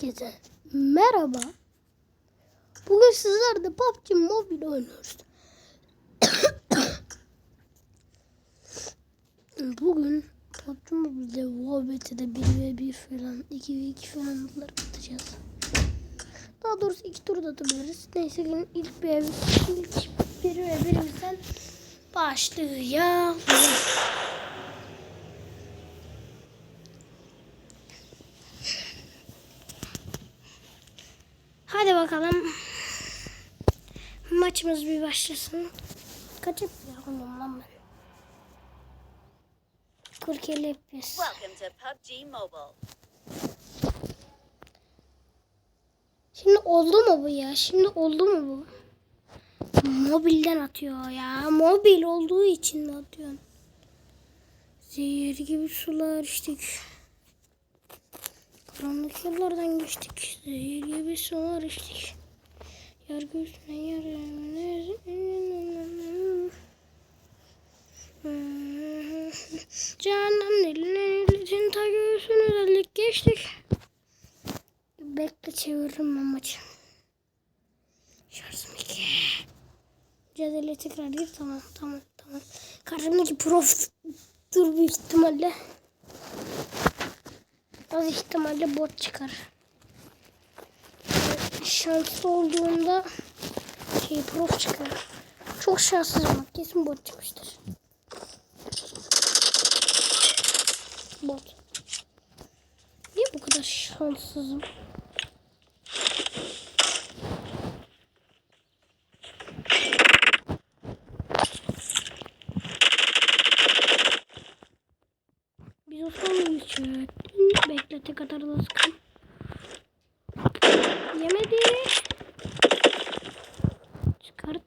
Herkese merhaba. Bugün sizlerle PUBG Mobile oynuyoruz. Bugün PUBG Mobile'de Wobet'e 1 ve 1 falan 2 ve 2 falan bunları atacağız. Daha doğrusu iki tur da atabiliriz. Neyse gün ilk bir ilk bir ve birimizden başlayalım. Hadi bakalım. Maçımız bir başlasın. Kaç yapıyorum lan ben? 40 50 FPS. Şimdi oldu mu bu ya? Şimdi oldu mu bu? Mobilden atıyor ya. Mobil olduğu için mi atıyorsun? Zehir gibi sular içtik. Karanlık yollardan geçtik. Zehir gibi sular içtik. Yargı üstüne yargı. Cehennem dilinin ta göğsünü delik geçtik. Bekle çeviririm maçı. Şarjım iki. Cedele tekrar gir tamam tamam tamam. Karşımdaki prof dur büyük ihtimalle. Az ihtimalle bot çıkar. Şanslı olduğunda şey prof çıkar. Çok şanssızım bak kesin bot çıkmıştır. Bot. Niye bu kadar şanssızım? Biz o son geçiyor. Beklete kadar da. Yemedi. Çıkart.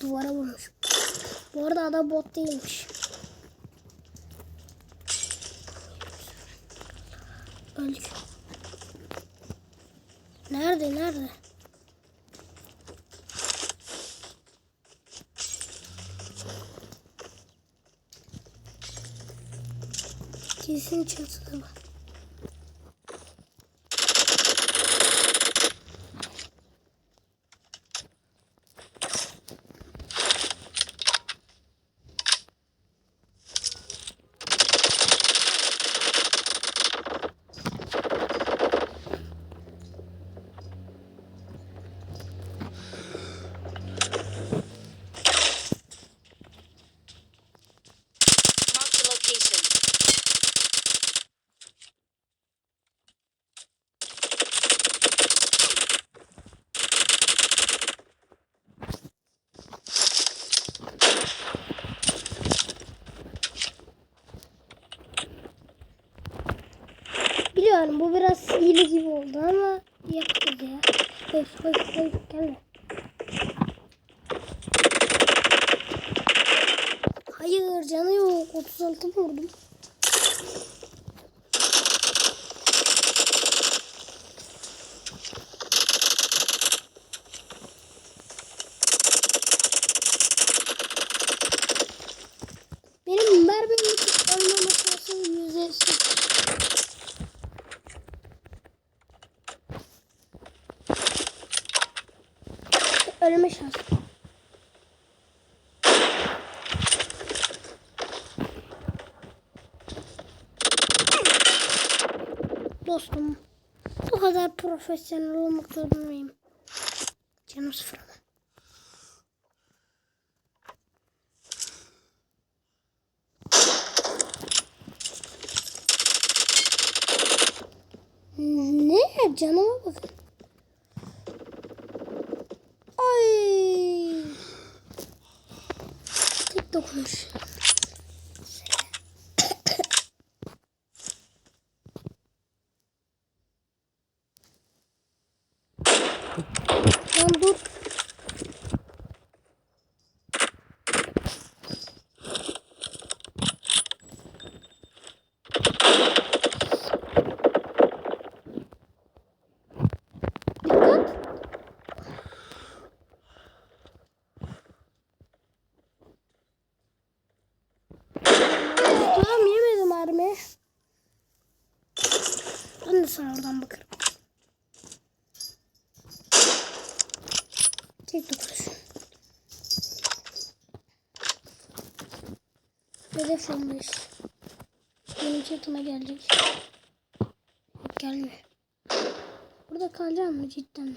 Duvara vurmuş. Bu arada adam bot değilmiş. Öldük. Nerede nerede? Kesin çatıda bak. Hile gibi oldu ama yapacağız ya. Hayır hayır hayır gelme. Hayır canı yok 36 vurdum. Dostum, bu kadar profesyonel olmak zorundayım. Canım sıfır ama. Ne? Canıma bakın. Ay. Tek dokunuş. Lan dur. sana oradan bakarım. Tek dokunuş. Hedef 15. Benim chatıma gelecek. Gelmiyor. Burada kalacağım mı cidden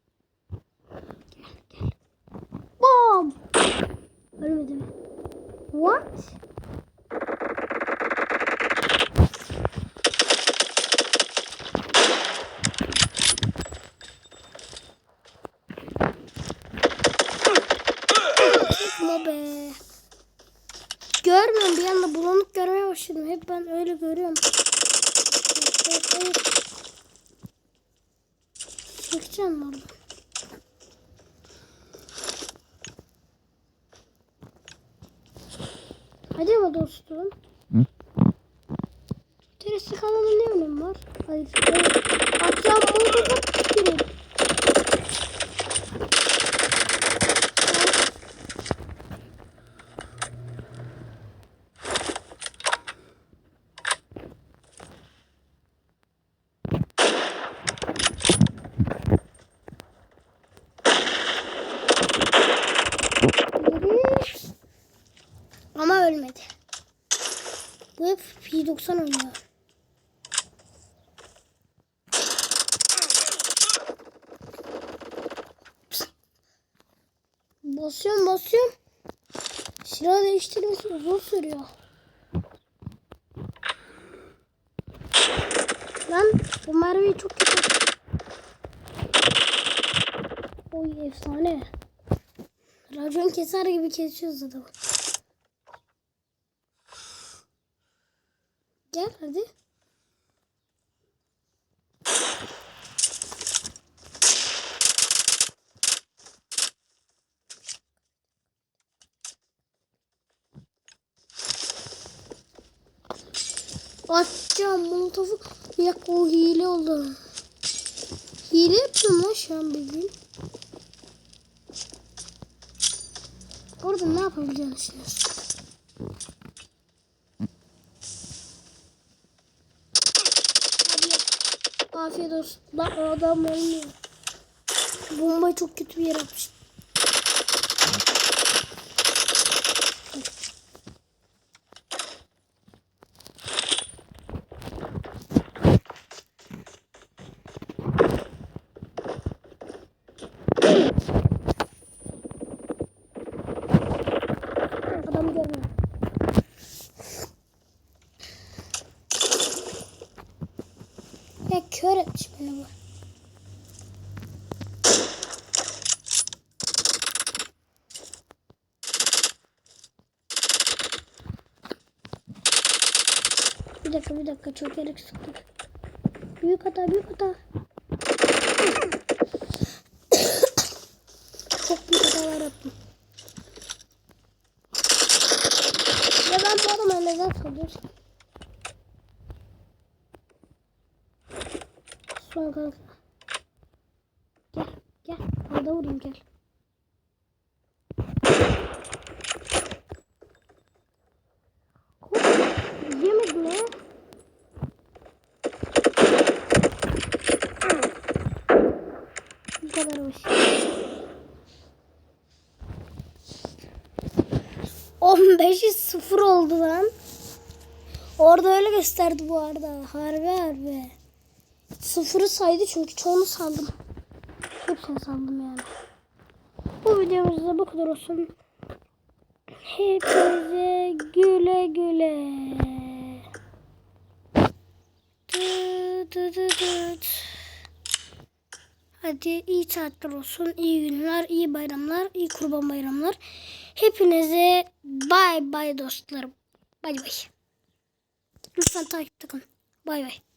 Bom! Ölmedi mi? What? Be. Görmüyorum bir anda bulanık görmeye başladım. Hep ben öyle görüyorum. Evet, evet. Ama dostum. Teresi kanalın ne önemi var? Hayır. Akşam bunu da girin. Yürü. Ama ölmedi. Bu hep P90 oynuyor. Basıyorum basıyorum. Silah değiştirmesi uzun sürüyor. Lan bu mermi çok kötü. Oy efsane. Racon keser gibi kesiyoruz adamı. Gel hadi. Atacağım molotofu. Bir o hile oldu. Hile yapıyorum lan şu an bildiğin. Orada ne yapabileceğini düşünüyorsun? Hadi yap. Afiyet olsun. Lan adam ölmüyor. Bombayı çok kötü bir yere atmış. Adam görmüyor. Ya kör etmiş beni bu. Bir dakika bir dakika çok gerek sıktık. Büyük hata büyük hata. çok büyük hatalar yaptım. Ya ben bu adama neden sanıyorsun? Son kanka. Gel gel. Orada vurayım gel. Hop, Yemedi mi? Bu kadar hoş. 15'i 0 oldu lan. Orada öyle gösterdi bu arada. Harbi harbi. Sıfırı saydı çünkü çoğunu saldım. Hepsini saldım yani. Bu videomuzda bu kadar olsun. Hepinize güle güle. dı dı dıt. Hadi iyi tatiller olsun, iyi günler, iyi bayramlar, iyi kurban bayramlar. Hepinize bay bay dostlarım. Bay bay. Lütfen takipte kalın. Bay bay.